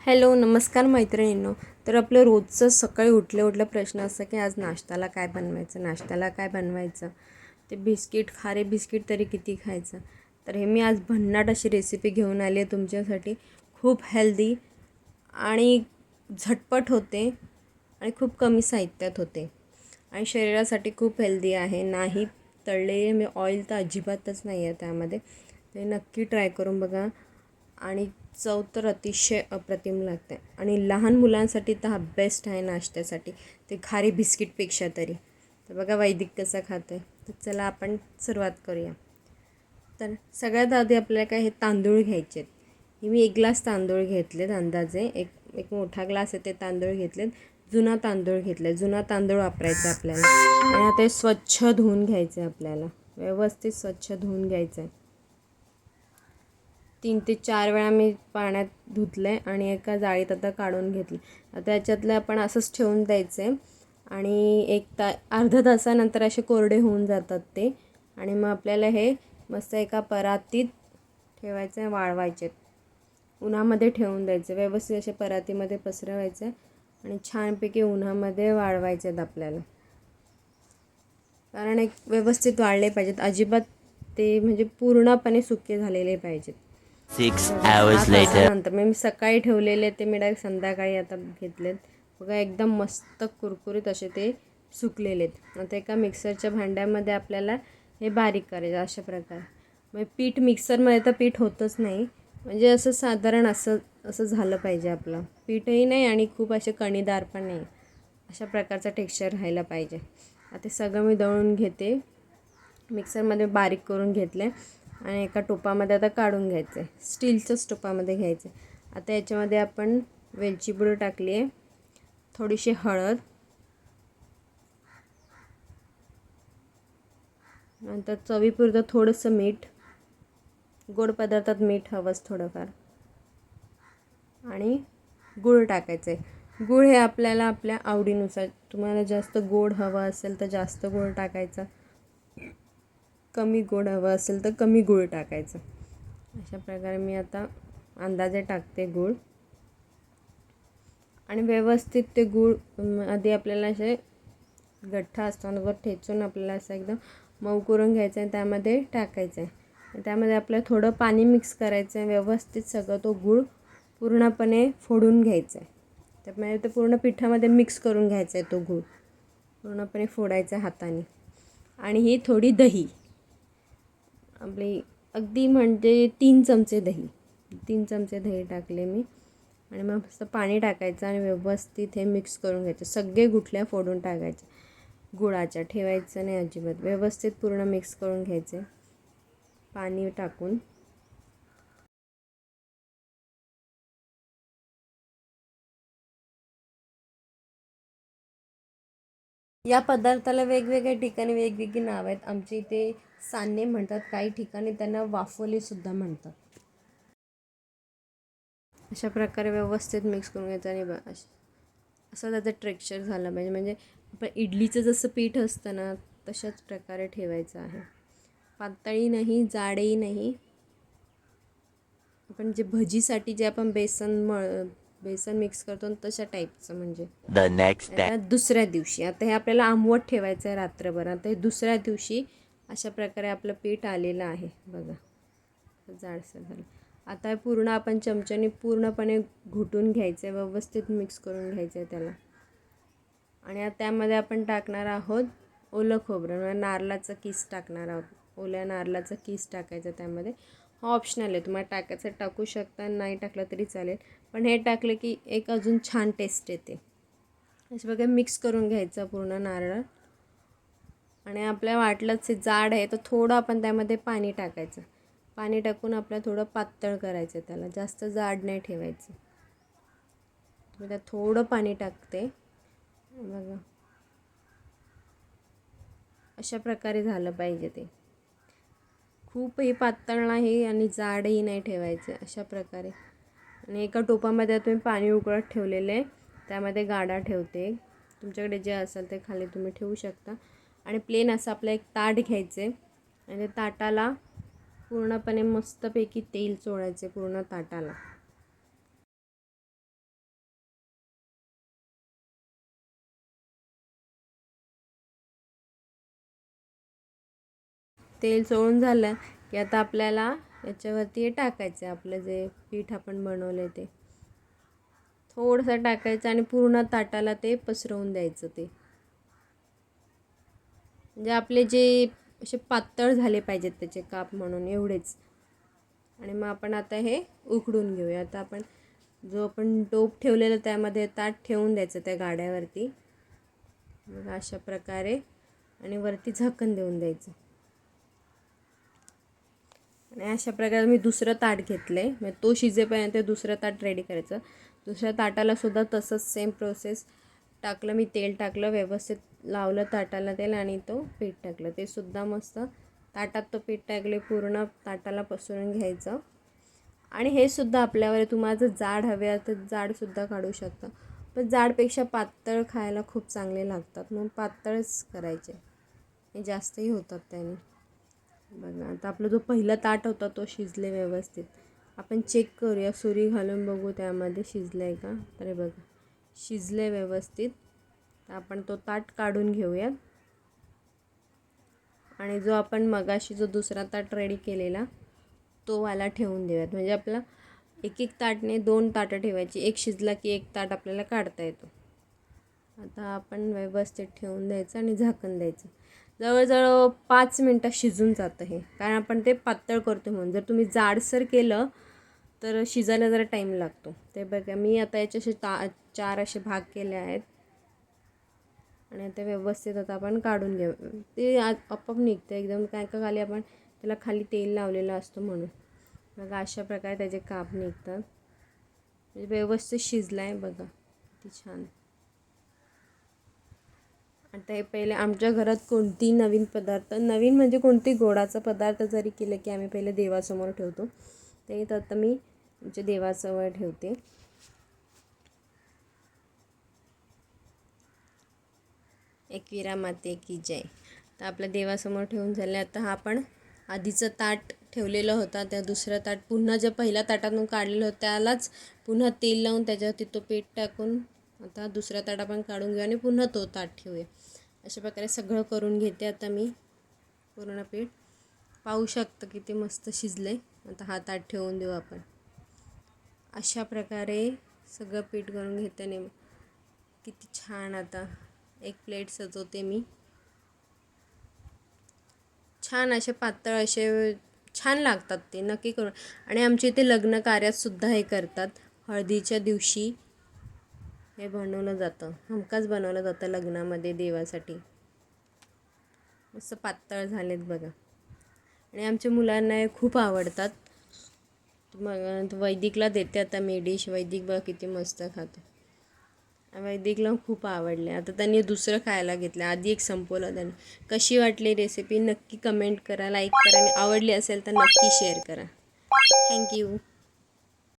Hello नमस्कार मैत्रिणींनो. तर आपलं रोजचं सकाळी उठल्या उठला प्रश्न असतं की आज नाश्त्याला काय बनवायचं? नाश्त्याला काय बनवायचं? ते बिस्किट खारे बिस्किट तरी किती खायचं? तर हे मी आज भन्नाट अशी रेसिपी घेऊन आली आहे तुमच्यासाठी. खूप हेल्दी आणि झटपट होते आणि खूप कमी साहित्यात होते. आणि शरीरासाठी खूप हेल्दी आहे. नाही तळलेले मी ऑइल तर अजिबातच नाही आहे त्यामध्ये. ते नक्की ट्राय करून बघा. आणि चव तर अतिशय अप्रतिम लागते. आणि लहान मुलांसाठी तर हा बेस्ट आहे नाश्त्यासाठी. ते खारी बिस्किटपेक्षा तरी. तर बघा वैदिक कसं खातं आहे तर चला आपण सुरुवात करूया. तर सगळ्यात आधी आपल्याला काय हे तांदूळ घ्यायचे आहेत हे मी एक ग्लास तांदूळ घेतलेत अंदाजे. एक एक मोठा ग्लास आहे ते तांदूळ घेतलेत. जुना तांदूळ घेतले जुना तांदूळ वापरायचा आपल्याला. आणि आता स्वच्छ धुवून घ्यायचं आहे आपल्याला. व्यवस्थित स्वच्छ धुवून घ्यायचं आहे तीन ते चार वेळा मी पाण्यात धुतलं आहे आणि एका जाळीत आता काढून घेतलं आता याच्यातलं आपण असंच ठेवून द्यायचं आहे आणि एक ता अर्धा तासानंतर असे कोरडे होऊन जातात ते. आणि मग आपल्याला हे मस्त एका परातीत ठेवायचं आहे वाळवायचे उन्हामध्ये ठेवून द्यायचे व्यवस्थित असे परातीमध्ये पसरवायचे आणि छानपैकी उन्हामध्ये वाळवायचे आहेत आपल्याला. कारण एक व्यवस्थित वाळले पाहिजेत. अजिबात ते म्हणजे पूर्णपणे सुके झालेले पाहिजेत. Six hours later. नंतर. मी सकाळी ठेवलेले ते मी डायरेक्ट संध्याकाळी आता घेतलेत. बघा एकदम मस्त कुरकुरीत असे ते सुकलेले आहेत. आता एका मिक्सरच्या भांड्यामध्ये आपल्याला हे बारीक करायचं अशा प्रकारे. म्हणजे पीठ मिक्सरमध्ये तर पीठ होतच नाही. म्हणजे असं साधारण असं असं झालं पाहिजे आपलं. पीठही नाही आणि खूप असे कणीदार पण नाही. अशा प्रकारचं टेक्स्चर राहायला पाहिजे. आता सगळं मी दळून घेते. मिक्सरमध्ये बारीक करून घेतले. आणि एका टोपामध्ये आता काढून घ्यायचं आहे स्टीलच्याच टोपामध्ये घ्यायचं आहे आता याच्यामध्ये आपण वेलची पूड टाकली आहे. थोडीशी हळद. नंतर चवीपुरतं थोडंसं मीठ. गोड पदार्थात मीठ हवंच थोडंफार. आणि गूळ टाकायचं आहे गूळ हे आपल्याला आपल्या आवडीनुसार तुम्हाला जास्त गोड हवं असेल तर जास्त गोड टाकायचं. कमी गोड हवं असेल तर कमी गूळ टाकायचं. अशा प्रकारे मी आता अंदाजे टाकते गूळ. आणि व्यवस्थित ते गूळ आधी आपल्याला असे गठ्ठा असताना ठेचून आपल्याला असं एकदम मऊ करून घ्यायचं आहे त्यामध्ये टाकायचं आहे. त्यामध्ये आपल्याला थोडं पाणी मिक्स करायचं आहे. व्यवस्थित सगळं तो गूळ पूर्णपणे फोडून घ्यायचा आहे. त्यामुळे ते पूर्ण पिठामध्ये मिक्स करून घ्यायचा आहे तो गूळ. पूर्णपणे फोडायचा हाताने. आणि ही थोडी दही. आपली अगदी म्हणजे तीन चमचे दही. तीन चमचे दही टाकले मी. आणि मग मस्त पाणी टाकायचं आणि व्यवस्थित हे मिक्स करून घ्यायचं. सगळे गुठल्या फोडून टाकायच्या गुळाच्या ठेवायचं नाही अजिबात. व्यवस्थित पूर्ण मिक्स करून घ्यायचे. पाणी टाकून. या पदार्थाला वेगवेगळ्या ठिकाणी वेगवेगळी नावं आहेत. आमच्या इथे सान्ने म्हणतात काही ठिकाणी त्यांना वाफोलीसुद्धा म्हणतात. अशा प्रकारे व्यवस्थित मिक्स करून घ्यायचं आणि असं त्याचं टेक्स्चर झालं पाहिजे. म्हणजे आपण इडलीचं जसं पीठ असतं ना तशाच प्रकारे ठेवायचं आहे. पातळी नाही जाडही नाही. आपण जे भजीसाठी जे आपण बेसन मळ बेसन मिक्स करतो तशा टाईपचं म्हणजे. आता दुसऱ्या दिवशी आता हे आपल्याला आंबवट ठेवायचं आहे रात्रभर. आता हे दुसऱ्या दिवशी अशा प्रकारे आपलं पीठ आलेलं आहे. बघा. जाडसर झालं. आता पूर्ण आपण चमच्याने पूर्णपणे घुटून घ्यायचं आहे व्यवस्थित मिक्स करून घ्यायचं आहे त्याला. आणि त्यामध्ये आपण टाकणार आहोत ओलं खोबरं. म्हणजे नारळाचं किस टाकणार आहोत. ओल्या नारळाचं किस टाकायचं त्यामध्ये. हा ऑप्शनल आहे. तुम्हाला टाकायचं टाकू शकता नाही टाकलं तरी चालेल. पण हे टाकलं की एक अजून छान टेस्ट येते. अशा बघा मिक्स करून घ्यायचं पूर्ण नारळ. आणि आपल्या वाटलंच जाड आहे तर थोडं आपण त्यामध्ये पाणी टाकायचं. पाणी टाकून आपल्याला थोडं पातळ करायचं त्याला. जास्त जाड नाही ठेवायचं. मी त्यात थोडं पाणी टाकते. बघा. अशा प्रकारे झालं पाहिजे ते. खूपही पातळ नाही आणि जाडही नाही ठेवायचं अशा प्रकारे. आणि एका टोपामध्ये तुम्ही पाणी उकळत ठेवलेले त्यामध्ये गाडा ठेवते. तुमच्याकडे जे असेल ते खाली तुम्ही ठेवू शकता. आणि प्लेन असं आपलं एक ताट घ्यायचे. आणि ताटाला पूर्णपणे मस्तपैकी तेल चोळायचे पूर्ण ताटाला. तेल चोळून झालं की आता आपल्याला याच्यावरती हे टाकायचं आहे आपलं जे पीठ आपण बनवलं ते. थोडंसं टाकायचं आणि पूर्ण ताटाला ते पसरवून द्यायचं ते. म्हणजे आपले जे असे पातळ झाले पाहिजेत त्याचे काप म्हणून एवढेच. आणि मग आपण आता हे उकडून घेऊया. आता आपण जो आपण टोप ठेवलेला त्यामध्ये ताट ठेवून द्यायचं त्या गाड्यावरती. मग अशा प्रकारे आणि वरती झाकण देऊन द्यायचं. आणि अशा प्रकारे मी दुसरं ताट घेतलं आहे म्हणजे मग तो शिजेपर्यंत दुसरं ताट रेडी करायचं. दुसऱ्या ताटालासुद्धा तसंच सेम प्रोसेस टाकलं मी तेल टाकलं व्यवस्थित लावलं ताटाला तेल आणि तो पीठ टाकलं. ते सुद्धा मस्त ताटात तो पीठ टाकले पूर्ण ताटाला पसरून घ्यायचं. आणि हे सुद्धा आपल्यावर तुम्हाला जर जाड हवे आहे तर जाडसुद्धा काढू शकता. पण जाडपेक्षा पातळ खायला खूप चांगले लागतात. मग पातळच करायचे. जास्तही होतात त्याने. बघा आता आपला जो पहिला ताट होता तो शिजले व्यवस्थित. आपण चेक करूया. सुरी घालून बघू त्यामध्ये शिजलं आहे का? तर बघा. शिजले व्यवस्थित. तर आपण तो ताट काढून घेऊयात. आणि जो आपण मगाशी जो दुसरा ताट रेडी केलेला तो वाला ठेवून देऊयात. म्हणजे आपला एक एक ताटने दोन ताटं ठेवायची. एक शिजला की एक ताट आपल्याला काढता येतो. आता आपण व्यवस्थित ठेवून द्यायचं आणि झाकण द्यायचं. जवळजवळ पाच मिनटं शिजून जातं हे. कारण आपण ते पातळ करतो म्हणून. जर तुम्ही जाडसर केलं तर शिजायला जरा टाईम लागतो. ते बघा मी आता याच्याशी ता चार असे भाग केले आहेत. आणि आता व्यवस्थित आता आपण काढून घेऊ. ते आपोआप निघतं. एकदम काय का खाली आपण त्याला खाली तेल लावलेलं असतो म्हणून. बघा अशा प्रकारे त्याचे काप निघतात. म्हणजे व्यवस्थित शिजला आहे बघा. किती छान. आता हे पहिले आमच्या घरात कोणती नवीन पदार्थ नवीन म्हणजे कोणती गोडाचा पदार्थ जरी केलं की आम्ही पहिले देवासमोर ठेवतो. ते तर आता मी आमच्या देवासमोर ठेवते. एकविरा माते की जय. तर आपल्या देवासमोर ठेवून झालं. आता हा आपण आधीचं ताट ठेवलेलं होता. त्या दुसरं ताट पुन्हा जे पहिल्या ताटातून काढलेलं होतं त्यालाच पुन्हा तेल लावून त्याच्यावरती तो पीठ टाकून आता दुसरा ताट आपण काढून घेऊ आणि पुन्हा तो ताट ठेवूया. अशा प्रकारे सगळं करून घेते. आता मी पूर्ण पीठ. पाहू शकतं किती मस्त शिजलं आहे आता हा ताट ठेवून देऊ आपण. अशा प्रकारे सगळं पीठ करून घेते. आणि किती छान आता. एक प्लेट सजवते मी. छान असे पातळ असे छान लागतात ते नक्की करून. आणि आमच्या इथे लग्न कार्यातसुद्धा हे करतात. हळदीच्या दिवशी हे बनवलं जातं. हमकाच बनवलं जातं लग्नामध्ये देवासाठी. मस्त पातळ झालेत बघा. आणि आमच्या मुलांना हे खूप आवडतात. मग वैदिकला देते आता मी डिश वैदिक बघा किती मस्त खाते. वैदिकला खूप आवडले. आता त्यांनी दुसरं खायला घेतलं. आधी एक संपवलं त्यांनी. कशी वाटली रेसिपी नक्की कमेंट करा लाईक करा. आणि आवडली असेल तर नक्की शेअर करा. थँक्यू